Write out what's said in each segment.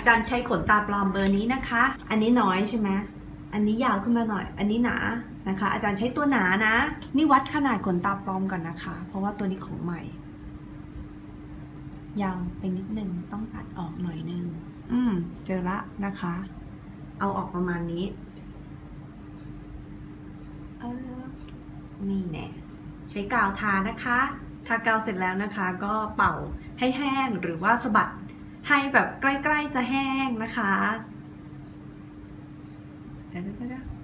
อาจารย์ใช้ขนตาปลอมเบอร์นี้นะคะ อันนี้น้อยใช่ไหมอันนี้ยาวขึ้นมาหน่อย อันนี้หนานะคะ อาจารย์ใช้ตัวหนานะ นี่วัดขนาดขนตาปลอมก่อนนะคะ เพราะว่าตัวนี้ของใหม่ ยาวไปนิดนึงต้องตัดออกหน่อยนึง อืม เจอละนะคะ เอาออกประมาณนี้เออนี่แน่ใช้กาวทานะคะ ทากาวเสร็จแล้วนะคะ ก็เป่าให้แห้งหรือว่าสะบัด ให้แบบใกล้ ๆ จะแห้งนะคะเดี๋ยว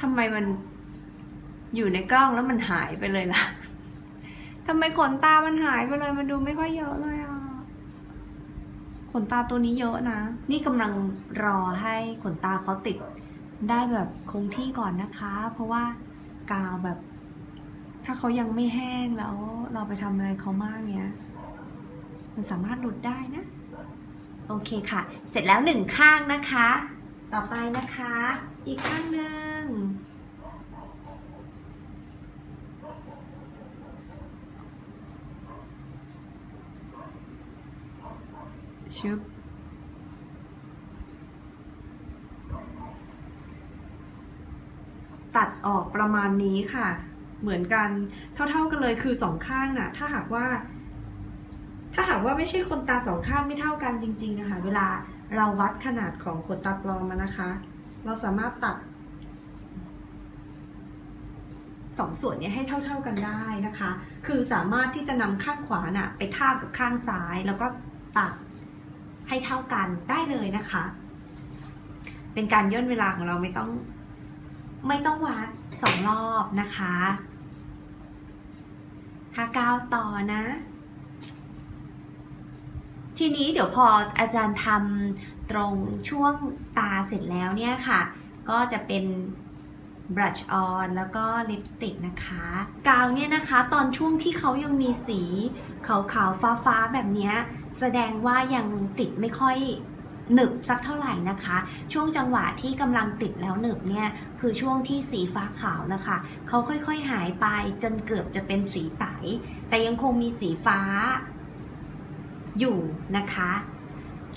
ทำไมมันอยู่ในกล้องแล้วมันหายไปเลยล่ะทำไมขนตามันหายไปเลย มันดูไม่ค่อยเยอะเลยอะ ขนตาตัวนี้เยอะนะ นี่กำลังรอให้ขนตาเขาติดได้แบบคงที่ก่อนนะคะ เพราะว่ากาวแบบ ถ้าเขายังไม่แห้งแล้ว เราไปทำอะไรเขามากเนี้ย มันสามารถหลุดได้นะ โอเคค่ะ เสร็จแล้วหนึ่งข้างนะคะ ต่อไปนะคะ อีกข้างหนึ่ง ชุบตัดออกประมาณนี้ค่ะ เหมือนกันเท่าๆกันเลยคือสองข้างน่ะ ถ้าหากว่า ถ้าหากว่าไม่ใช่คนตาสองข้างไม่เท่ากันจริงๆนะคะเวลาเราวัดขนาดของขนตาปลอมมานะคะ เราสามารถตัดสองส่วนนี้ให้เท่า ๆกันได้นะคะ คือสามารถที่จะนำข้างขวาน่ะไปทาบกับข้างซ้ายแล้วก็ตัด ให้เท่ากันได้เลยนะคะ เป็นการย่นเวลาของเราไม่ต้อง ไม่ต้องวัดสองรอบนะคะทากาวต่อนะ ทีนี้เดี๋ยวพออาจารย์ทำตรงช่วงตาเสร็จแล้วเนี่ยค่ะ ก็จะเป็น brush on แล้วก็ลิปสติกนะคะ กาวเนี่ยนะคะ ตอนช่วงที่เขายังมีสีขาวๆฟ้าๆแบบเนี้ย แสดงว่ายังติดไม่ค่อยหนึบสักเท่าไหร่นะคะ ช่วงจังหวะที่กำลังติดแล้วหนึบเนี่ยคือช่วงที่สีฟ้าขาวนะคะเขาค่อยๆหายไปจนเกือบจะเป็นสีใส แต่ยังคงมีสีฟ้าอยู่นะคะ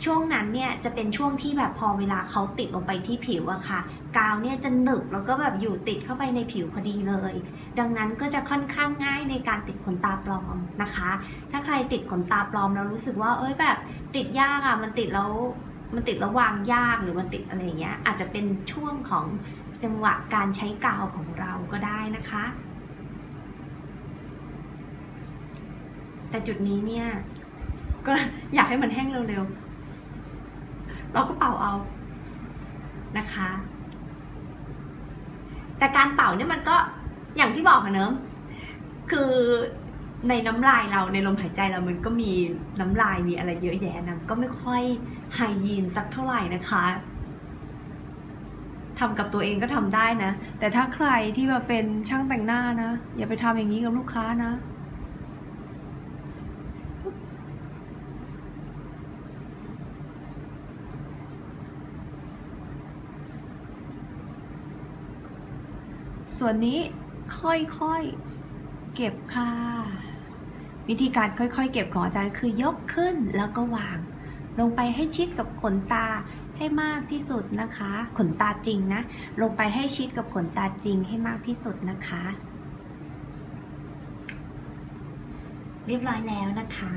ช่วงนั้นเนี่ยจะเป็นช่วงที่แบบพอเวลาเขาติดลงไปที่ผิวอะค่ะ กาวเนี่ยจะหนึบแล้วก็แบบอยู่ติดเข้าไปในผิวพอดีเลย ดังนั้นก็จะค่อนข้างง่ายในการติดขนตาปลอมนะคะ ถ้าใครติดขนตาปลอมแล้วรู้สึกว่าเอ้ยแบบติดยากอะมันติดแล้วมันติดแล้วางยากหรือมันติดอะไรเงี้ยอาจจะเป็นช่วงของจังหวะการใช้กาวของเราก็ได้นะคะ แต่จุดนี้เนี่ยก็อยากให้มันแห้งเร็วๆ เราก็เป่าเอานะคะ แต่การเป่าเนี่ยมันก็อย่างที่บอกอะเนอะคือในน้ำลายเราในลมหายใจเรามันก็มีน้ำลายมีอะไรเยอะแยะนะก็ไม่ค่อยไฮยีนสักเท่าไหร่นะคะทำกับตัวเองก็ทำได้นะ แต่ถ้าใครที่มาเป็นช่างแต่งหน้านะ อย่าไปทำอย่างนี้กับลูกค้านะ ส่วนนี้ค่อยๆเก็บค่ะ วิธีการค่อยๆ เก็บของอาจารย์คือยกขึ้นแล้วก็วาง ลงไปให้ชิดกับขนตาให้มากที่สุดนะคะ ขนตาจริงนะ ลงไปให้ชิดกับขนตาจริงให้มากที่สุดนะคะ เรียบร้อยแล้วนะคะ